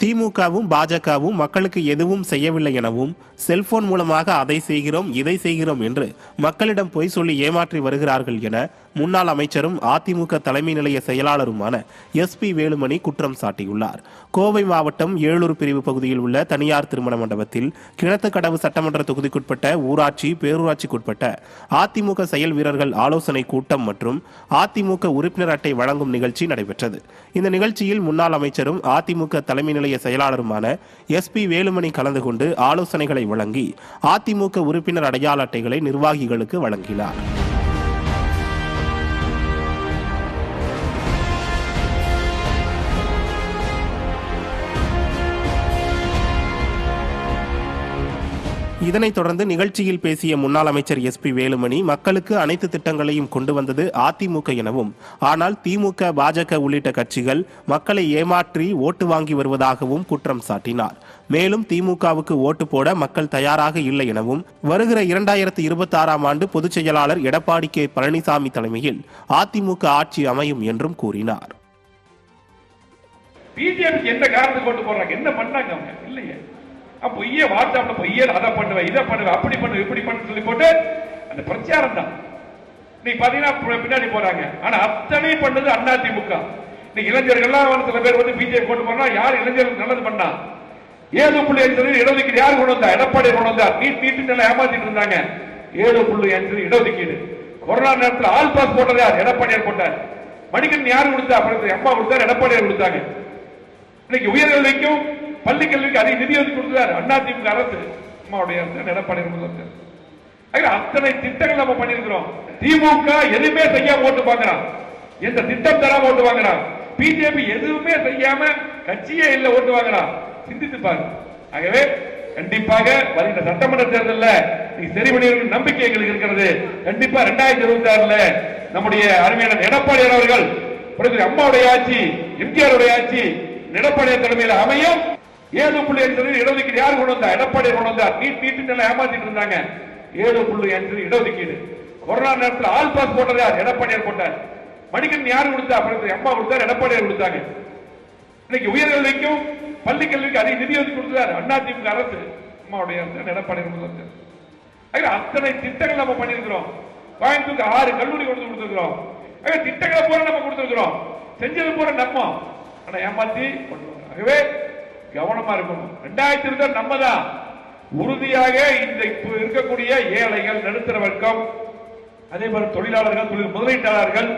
திமுகவும் பாஜகவும் மக்களுக்கு எதுவும் செய்யவில்லை எனவும் செல்போன் மூலமாக அதை செய்கிறோம் இதை செய்கிறோம் என்று மக்களிடம் பொய் சொல்லி ஏமாற்றி வருகிறார்கள் என முன்னாள் அமைச்சரும் அதிமுக தலைமை நிலைய செயலாளருமான எஸ் பி வேலுமணி குற்றம் சாட்டியுள்ளார். கோவை மாவட்டம் ஏழூர் பிரிவு பகுதியில் உள்ள தனியார் திருமண மண்டபத்தில் கிணத்துக்கடவு சட்டமன்ற தொகுதிக்குட்பட்ட ஊராட்சி பேரூராட்சிக்குட்பட்ட அதிமுக செயல் வீரர்கள் ஆலோசனை கூட்டம் மற்றும் அதிமுக உறுப்பினர் அட்டை வழங்கும் நிகழ்ச்சி நடைபெற்றது. இந்த நிகழ்ச்சியில் முன்னாள் அமைச்சரும் அதிமுக தலைமை நிலைய செயலாளருமான எஸ் பி வேலுமணி கலந்து கொண்டு ஆலோசனைகளை வழங்கி அதிமுக உறுப்பினர் அடையாள அட்டைகளை நிர்வாகிகளுக்கு வழங்கினார். இதனைத் தொடர்ந்து நிகழ்ச்சியில் பேசிய முன்னாள் அமைச்சர் எஸ் பி வேலுமணி மக்களுக்கு அனைத்து திட்டங்களையும் கொண்டு வந்தது அதிமுக எனவும் ஆனால் திமுக பாஜக உள்ளிட்ட கட்சிகள் மக்களை ஏமாற்றி ஓட்டு வாங்கி வருவதாகவும் குற்றம் சாட்டினார். மேலும் திமுகவுக்கு ஓட்டு போட மக்கள் தயாராக இல்லை எனவும் வருகிற இரண்டாயிரத்தி இருபத்தி ஆறாம் ஆண்டு பொதுச் செயலாளர் எடப்பாடி கே. பழனிசாமி தலைமையில் அதிமுக ஆட்சி அமையும் என்றும் கூறினார். பிஜேபி என்ன காரணத்துக்கு ஓட்டு போடுறாங்க? என்ன பண்ணாங்க அவங்க? இல்லையே. பொய்ய வாட்ஸ்அப்ல பொய்ய அதை பண்ணுவேன் இதை பண்ணுவேன் அப்படி பண்ணுவேன் இப்படி பண்ணு சொல்லி போட்டு அந்த பிரச்சாரம் தான். நீ பாத்தீங்கன்னா பின்னாடி போறாங்க. ஆனா அத்தனை பண்ணது அண்ணா திமுக நீ இளைஞர்கள்லாம் சில பேர் வந்து பிஜேபி போட்டு போனா யார் இளைஞர்கள் நல்லது பண்ணா? ஏழு புள்ளி அஞ்சு இடஒதுக்கீடு யார் கொண்டு வந்தா? எடப்பாடி கொண்டு வந்தார் நீட் நீட்டு நல்லா ஏமாத்திட்டு இருந்தாங்க. ஏழு புள்ளி அஞ்சு இடஒதுக்கீடு. கொரோனா நேரத்தில் ஆல் பாஸ் போட்டது யார்? எடப்பாடியார் போட்டார். மணிக்கன் யார் கொடுத்தா? அப்புறம் அம்மா கொடுத்தார் எடப்பாடியார் கொடுத்தாங்க. இன்னைக்கு உயர்கல்விக்கும் பள்ளி கல்விக்கு அதிக நிதி ஒதுக்கி கொடுத்தார் அண்ணா திமுக அரசு. அம்மாவுடைய அரசு எடப்பாடி அத்தனை திட்டங்கள் நம்ம பண்ணிருக்கிறோம் திமுக எதுவுமே செய்யாம ஓட்டு வாங்குறான். எந்த திட்டம் தராம ஓட்டு வாங்குறான். பிஜேபி எதுவுமே செய்யாம கட்சியே இல்ல ஓட்டு வாங்குறான். சிந்தித்து பாரு. ஆகவே கண்டிப்பாக வருகின்ற சட்டமன்ற தேர்தலில் நீ சரி பண்ணியிருக்கும் நம்பிக்கை எங்களுக்கு இருக்கிறது. கண்டிப்பா ரெண்டாயிரத்தி இருபத்தி ஆறுல நம்முடைய அருமையான எடப்பாடி அவர்கள் அம்மாவுடைய ஆட்சி எம்ஜிஆருடைய ஆட்சி எடப்பாடி தலைமையில் அமையும். ஏழு புள்ளி அஞ்சு இடஒதுக்கீடு யார் கொண்டு வந்தா எடப்பாடி கொண்டு வந்தார். நீட் நீட்டு ஏமாத்திட்டு இருந்தாங்க. ஏழு புள்ளி அஞ்சு இடஒதுக்கீடு. கொரோனா நேரத்தில் ஆல் பாஸ் போட்டது யார்? எடப்பாடியார் போட்டார். மணிக்கன் யார் கொடுத்தா? அப்புறம் அம்மா கொடுத்தார் எடப்பாடியார் கொடுத்தாங்க. இன்னைக்கு உயர்கல்விக்கும் பள்ளி கல்விக்கு அதிக நிதி ஒதுக்கி கொடுத்தார் அண்ணா திமுக அரசு. அம்மாவுடைய அரசு எடப்பாடியார் அத்தனை திட்டங்கள் நம்ம பண்ணியிருக்கிறோம். கோயம்புத்தூருக்கு ஆறு கல்லூரி கொண்டு கொடுத்துருக்கிறோம். திட்டங்களை பூரா நம்ம கொடுத்துருக்கிறோம். செஞ்சது பூரா நம்ம. ஆனா ஏமாத்தி கொண்டு ஆகவே கவனமா இருக்கணும். ரெண்டாயிரத்தி இருந்தால் நம்ம தான் உறுதியாக இந்த இருக்கக்கூடிய ஏழைகள் நடுத்தர வர்க்கம் அதே மாதிரி தொழிலாளர்கள் தொழில் முதலீட்டாளர்கள்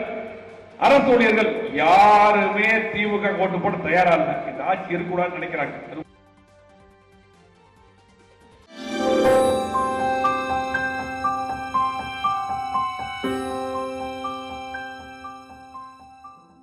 அரசு ஊழியர்கள் யாருமே திமுக ஓட்டு போட்டு தயாரா இல்லை. இந்த ஆட்சி இருக்கக்கூடாதுன்னு நினைக்கிறாங்க.